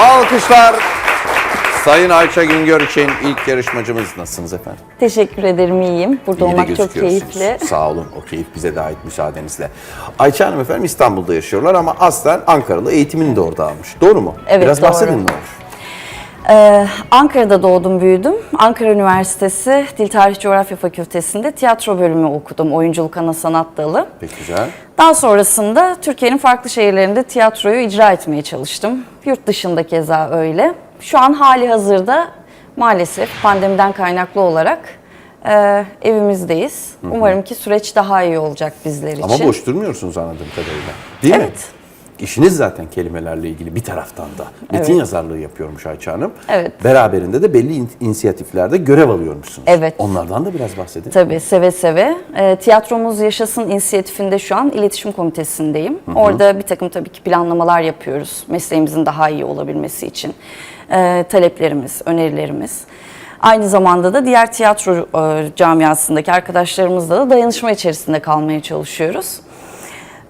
Alkışlar Sayın Ayça Güngör için ilk yarışmacımız nasılsınız efendim? Teşekkür ederim iyiyim. Burada İyi de olmak çok gözüküyorsunuz. keyifli. Sağ olun. O keyif bize de ait müsaadenizle. Ayça Hanım efendim İstanbul'da yaşıyorlar ama aslen Ankaralı. Eğitimini de orada almış. Doğru mu? Evet, Biraz doğru. bahsedin ne olur. Ee, Ankara'da doğdum büyüdüm. Ankara Üniversitesi Dil Tarih Coğrafya Fakültesi'nde tiyatro bölümü okudum. Oyunculuk ana sanat dalı. Pek güzel. Daha sonrasında Türkiye'nin farklı şehirlerinde tiyatroyu icra etmeye çalıştım. Yurt dışında keza öyle. Şu an hali hazırda maalesef pandemiden kaynaklı olarak e, evimizdeyiz. Umarım ki süreç daha iyi olacak bizler için. Ama boş durmuyorsunuz anladığım kadarıyla. Değil mi? Evet. İşiniz zaten kelimelerle ilgili bir taraftan da. Metin Evet. yazarlığı yapıyormuş Ayça Hanım. Evet. Beraberinde de belli in- inisiyatiflerde görev alıyormuşsunuz. Evet. Onlardan da biraz bahsedin. Tabii seve seve. E, Tiyatromuz Yaşasın inisiyatifinde şu an iletişim komitesindeyim. Orada bir takım tabii ki planlamalar yapıyoruz. Mesleğimizin daha iyi olabilmesi için. E, taleplerimiz, önerilerimiz. Aynı zamanda da diğer tiyatro e, camiasındaki arkadaşlarımızla da dayanışma içerisinde kalmaya çalışıyoruz.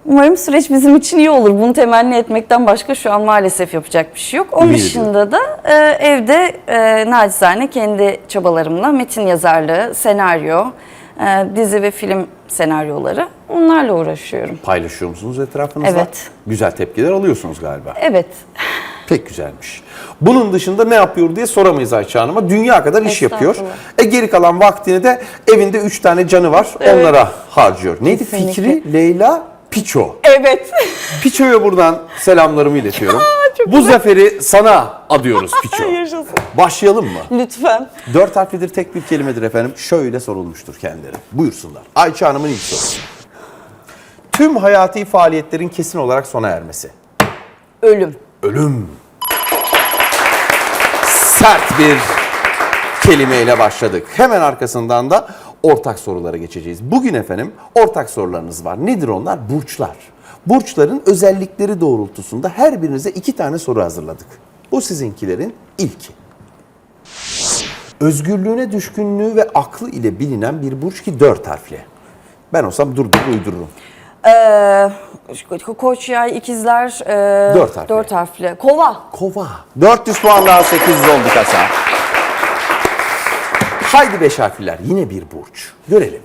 Umarım süreç bizim için iyi olur. Bunu temenni etmekten başka şu an maalesef yapacak bir şey yok. Onun Ümit dışında da e, evde e, nacizane kendi çabalarımla metin yazarlığı, senaryo, e, dizi ve film senaryoları onlarla uğraşıyorum. Paylaşıyor musunuz etrafınızda? Evet. Güzel tepkiler alıyorsunuz galiba. Evet, Pek güzelmiş. Bunun dışında ne yapıyor diye soramayız Ayça Hanım'a. Dünya kadar iş yapıyor. E geri kalan vaktini de evinde üç tane canı var. Onlara harcıyor. Neydi? Kesinlikle. Fikri, Leyla, Piço. evet. Piço'ya buradan selamlarımı iletiyorum. çok Bu zaferi sana adıyoruz Piço. Yaşasın. Başlayalım mı? Lütfen. Dört harflidir tek bir kelimedir efendim. Şöyle sorulmuştur kendileri. Buyursunlar. Ayça Hanım'ın ilk sorusu. Tüm hayati faaliyetlerin kesin olarak sona ermesi. Ölüm. Ölüm. Sert bir kelimeyle başladık. Hemen arkasından da ortak sorulara geçeceğiz. Bugün efendim ortak sorularınız var. Nedir onlar? Burçlar. Burçların özellikleri doğrultusunda her birinize iki tane soru hazırladık. Bu sizinkilerin ilki. Özgürlüğüne düşkünlüğü ve aklı ile bilinen bir burç ki dört harfli. Ben olsam durdurup uydururum. Ee, Ko- Koç yay, ikizler, e, Dört harfli. dört harfli. Kova. Kova. 400 puan daha 800 oldu kasa. Haydi beş harfliler. Yine bir burç. Görelim.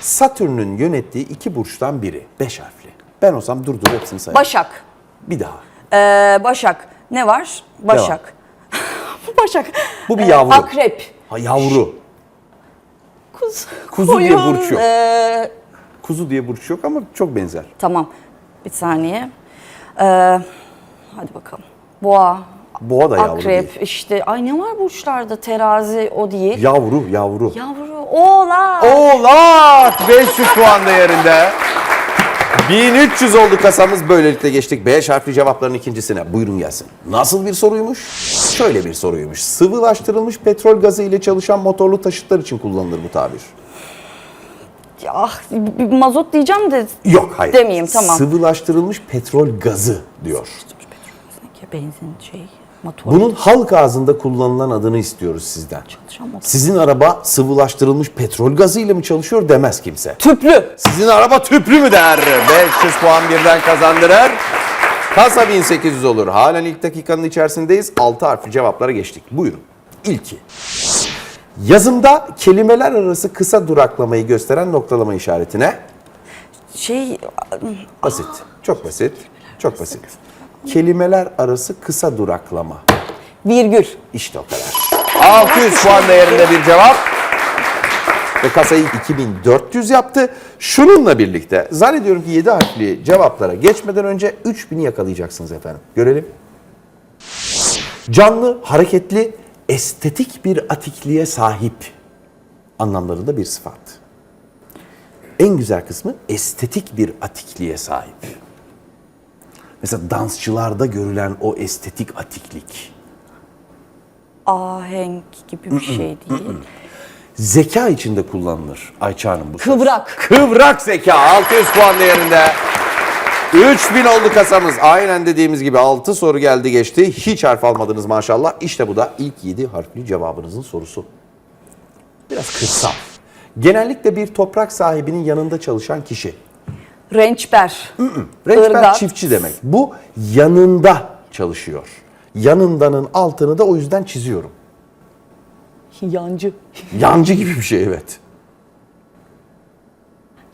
Satürn'ün yönettiği iki burçtan biri. Beş harfli. Ben olsam durdur hepsini sayarım. Başak. Bir daha. Ee, Başak. Ne var? Başak. Başak. Bu bir Ee, yavru. Akrep. Ha yavru. Kuzu. Kuzu diye Koyun, burç yok. ee, Kuzu diye burç yok ama çok benzer. tamam. Bir saniye. Ee, hadi bakalım. Boğa. Boğa da yavru Akrep değil. işte. Ay ne var burçlarda? Terazi o değil. Yavru, yavru. Yavru. Oğlak. Oğlak 500 puan değerinde. 1300 oldu kasamız. Böylelikle geçtik 5 harfli cevapların ikincisine. Buyurun gelsin. Nasıl bir soruymuş? Şöyle bir soruymuş. Sıvılaştırılmış petrol gazı ile çalışan motorlu taşıtlar için kullanılır bu tabir. Ah, bir mazot diyeceğim de. Yok hayır. Demeyeyim, tamam. Sıvılaştırılmış petrol gazı diyor. Benzin şey. Motor. Bunun halk ağzında kullanılan adını istiyoruz sizden. Çalışan motor. Sizin araba sıvılaştırılmış petrol gazı ile mi çalışıyor demez kimse. Tüplü. Sizin araba tüplü mü der? 500 puan birden kazandırır. Kasa 1800 olur. Halen ilk dakikanın içerisindeyiz. 6 harfli cevaplara geçtik. Buyurun. İlki. Yazımda kelimeler arası kısa duraklamayı gösteren noktalama işaretine Şey basit. Çok basit. Çok basit. Kelimeler arası kısa duraklama. virgül. İşte o kadar. 600 puan değerinde bir cevap. Ve kasayı 2400 yaptı. Şununla birlikte zannediyorum ki 7 harfli cevaplara geçmeden önce 3000'i yakalayacaksınız efendim. Görelim. Canlı, hareketli, estetik bir atikliğe sahip anlamlarında bir sıfat. En güzel kısmı estetik bir atikliğe sahip. Mesela dansçılarda görülen o estetik atiklik. Ahenk gibi bir şey değil. Zeka içinde kullanılır Ayça Hanım bu söz. Kıvrak. Kıvrak zeka 600 puan değerinde. 3000 oldu kasamız. Aynen dediğimiz gibi 6 soru geldi geçti. Hiç harf almadınız maşallah. İşte bu da ilk 7 harfli cevabınızın sorusu. Biraz kısa. Genellikle bir toprak sahibinin yanında çalışan kişi. Rençber. Rençber Irgat. çiftçi demek. Bu yanında çalışıyor. Yanındanın altını da o yüzden çiziyorum. Yancı. Yancı gibi bir şey evet.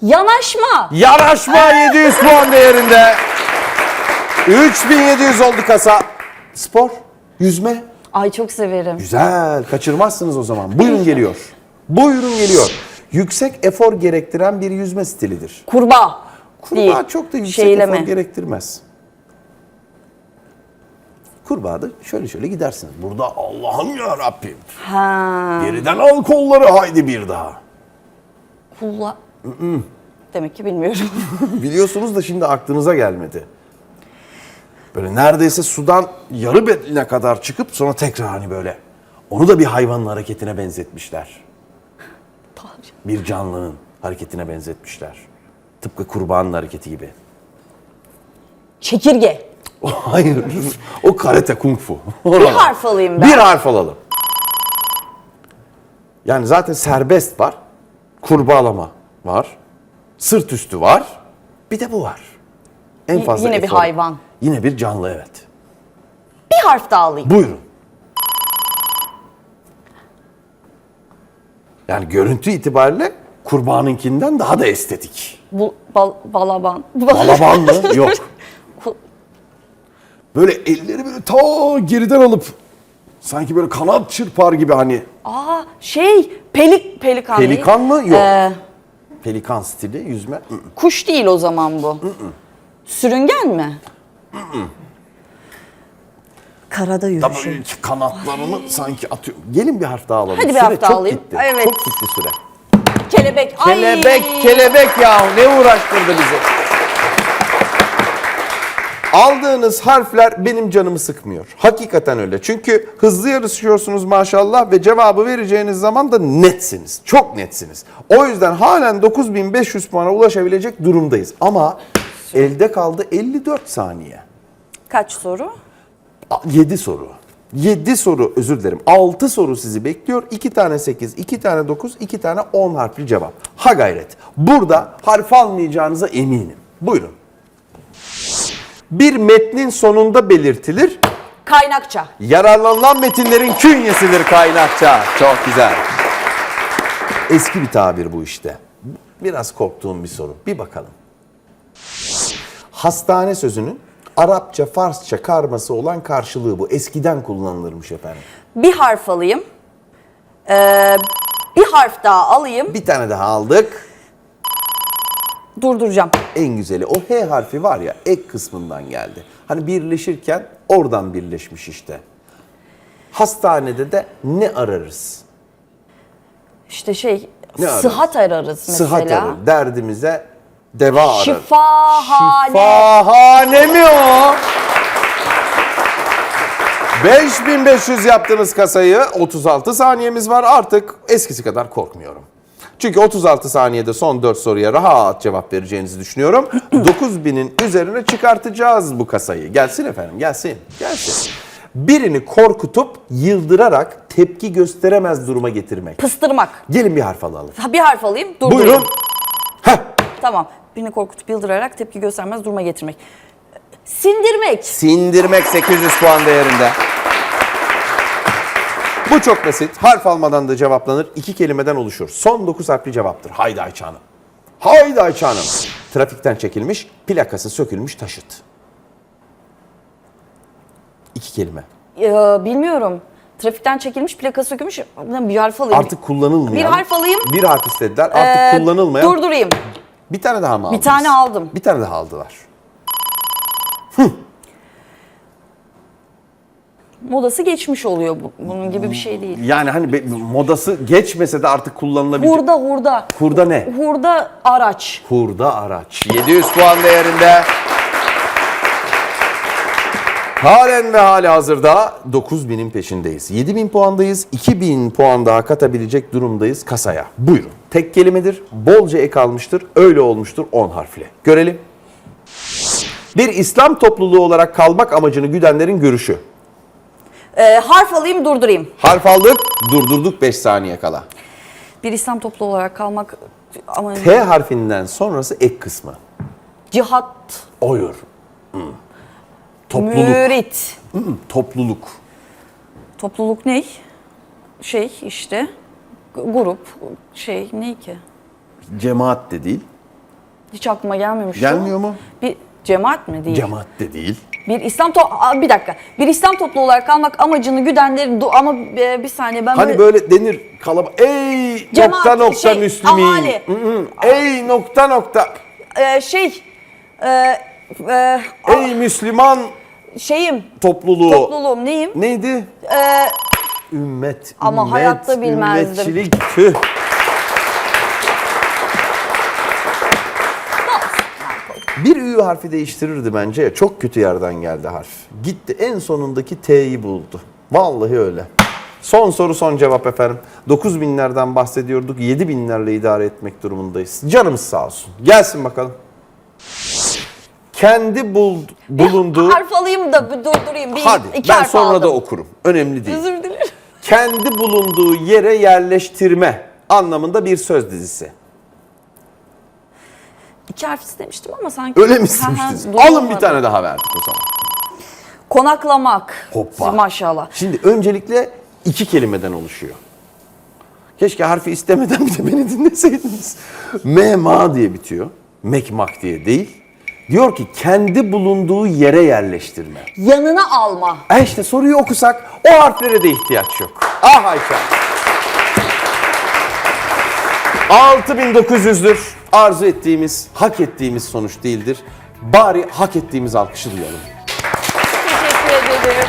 Yanaşma. Yanaşma 700 puan değerinde. 3700 oldu kasa. Spor, yüzme. Ay çok severim. Güzel, kaçırmazsınız o zaman. Buyurun geliyor. Buyurun geliyor. Yüksek efor gerektiren bir yüzme stilidir. Kurbağa. Kurbağa Değil. çok da yüksek Şeyleme. efor gerektirmez. Kurbağa da şöyle şöyle gidersiniz. Burada Allah'ım ya Rabbim. Ha. Geriden al kolları haydi bir daha. Kulla. Demek ki bilmiyorum. Biliyorsunuz da şimdi aklınıza gelmedi. Böyle neredeyse sudan yarı beline kadar çıkıp sonra tekrar hani böyle. Onu da bir hayvanın hareketine benzetmişler. Bir canlının hareketine benzetmişler. Tıpkı kurbağanın hareketi gibi. Çekirge. Hayır. O karate kung fu. Bir harf alayım ben. Bir harf alalım. Yani zaten serbest var. Kurbağalama var. Sırt üstü var. Bir de bu var. En Y- fazla yine bir efor. hayvan. Yine bir canlı evet. Bir harf daha alayım. Buyurun. Yani görüntü itibariyle kurbağanınkinden daha da estetik. Bu bal, balaban. Balaban mı? Yok. Böyle elleri böyle ta geriden alıp sanki böyle kanat çırpar gibi hani Aa şey pelik pelikan. Pelikan mı? Yok. Ee, pelikan stili yüzme. ı-ı. kuş değil o zaman bu. Sürüngen mi? Karada Da yürüyüşü. böyle kanatlarını sanki atıyor. Gelin bir harf daha alalım. Hadi bir süre harf daha çok alayım. gitti. Evet. Çok gitti süre. Kelebek. Ay. Kelebek, kelebek ya ne uğraştırdı bizi. Aldığınız harfler benim canımı sıkmıyor. Hakikaten öyle. Çünkü hızlı yarışıyorsunuz maşallah ve cevabı vereceğiniz zaman da netsiniz. Çok netsiniz. O yüzden halen 9500 puana ulaşabilecek durumdayız. Ama elde kaldı 54 saniye. Kaç soru? 7 soru. 7 soru özür dilerim. 6 soru sizi bekliyor. 2 tane 8, 2 tane 9, 2 tane 10 harfli cevap. Ha gayret. Burada harf almayacağınıza eminim. Buyurun. Bir metnin sonunda belirtilir. Kaynakça. Yararlanılan metinlerin künyesidir kaynakça. Çok güzel. Eski bir tabir bu işte. Biraz korktuğum bir soru. Bir bakalım. Hastane sözünün Arapça, Farsça karması olan karşılığı bu. Eskiden kullanılırmış efendim. Bir harf alayım. Ee, bir harf daha alayım. Bir tane daha aldık. Durduracağım. En güzeli o H harfi var ya ek kısmından geldi. Hani birleşirken oradan birleşmiş işte. Hastanede de ne ararız? İşte şey Ne ararız? sıhhat ararız mesela. Sıhhat arar. Derdimize deva arar. Şifahane. Şifahane mi o? 5500 yaptınız kasayı. 36 saniyemiz var. Artık eskisi kadar korkmuyorum. Çünkü 36 saniyede son 4 soruya rahat cevap vereceğinizi düşünüyorum. 9000'in üzerine çıkartacağız bu kasayı. Gelsin efendim, gelsin. Gelsin. Birini korkutup yıldırarak tepki gösteremez duruma getirmek. Pıstırmak. Gelin bir harf alalım. Ha, bir harf alayım. Durdurayım. Buyurun. Heh, Tamam. Birini korkutup yıldırarak tepki göstermez duruma getirmek. Sindirmek. Sindirmek 800 puan değerinde. Bu çok basit. Harf almadan da cevaplanır. İki kelimeden oluşur. Son 9 harfli cevaptır. Haydi Ayça Hanım. Haydi Ayça Hanım. Trafikten çekilmiş, plakası sökülmüş taşıt. İki kelime. Ee, bilmiyorum. Trafikten çekilmiş, plaka sökülmüş. Bir harf alayım. Artık kullanılmayan. Bir harf alayım. Bir harf istediler. Artık Ee, kullanılmayan. Durdurayım. Bir tane daha mı aldınız? tane aldım. Bir tane daha aldılar. Modası geçmiş oluyor bu. Bunun gibi bir şey değil. Yani hani be- modası geçmese de artık kullanılabilecek. Hurda hurda. Hurda ne? Hurda araç. Hurda araç. 700 puan değerinde. Halen ve hali hazırda 9000'in peşindeyiz. 7000 puandayız. 2000 puan daha katabilecek durumdayız kasaya. Buyurun. Tek kelimedir. Bolca ek almıştır. Öyle olmuştur 10 harfli. Görelim. Bir İslam topluluğu olarak kalmak amacını güdenlerin görüşü. Ee, harf alayım durdurayım. Harf aldık, durdurduk 5 saniye kala. Bir İslam topluluğu olarak kalmak ama T harfinden sonrası ek kısmı. cihat, Oyur. Topluluk. Mürit. Hı, Topluluk. Topluluk ne? Şey işte grup şey ne ki? Cemaat de değil. Hiç aklıma gelmemiş. Gelmiyor mu? Bir cemaat mi değil? Cemaat de değil. Bir İslam to- Aa, bir dakika. Bir İslam topluluğu olarak kalmak amacını güdenlerin du- ama e, bir saniye ben Hani böyle denir kalabalık. Ey Cemaat, nokta nokta şey, Müslümin. Hı hı. Ey nokta nokta. e, şey e, e, Ey Müslüman şeyim topluluğu. topluluğum neyim? Neydi? E, Ümmet. Ama ümmet, hayatta bilmezdim. Ümmetçilik. Tüh. Bir ü harfi değiştirirdi bence. Çok kötü yerden geldi harf. Gitti en sonundaki T'yi buldu. Vallahi öyle. Son soru son cevap efendim. 9 binlerden bahsediyorduk. 7 binlerle idare etmek durumundayız. Canımız sağ olsun. Gelsin bakalım. Kendi bul, bulunduğu... harf alayım da bir durdurayım. Bir, Hadi iki ben harf sonra aldım. da okurum. Önemli değil. Özür dilerim. Kendi bulunduğu yere yerleştirme anlamında bir söz dizisi. İki harf istemiştim ama sanki... Öyle mi istemiştiniz? Alın bir tane daha verdik o zaman. Konaklamak. Hoppa. Maşallah. Şimdi öncelikle iki kelimeden oluşuyor. Keşke harfi istemeden bir de beni dinleseydiniz. Mema diye bitiyor. Mekmak diye değil. Diyor ki kendi bulunduğu yere yerleştirme. Yanına alma. E işte soruyu okusak o harflere de ihtiyaç yok. Ah Ayşe. 6900'dür. Arzu ettiğimiz, hak ettiğimiz sonuç değildir. Bari hak ettiğimiz alkışı duyalım. Teşekkür ederim.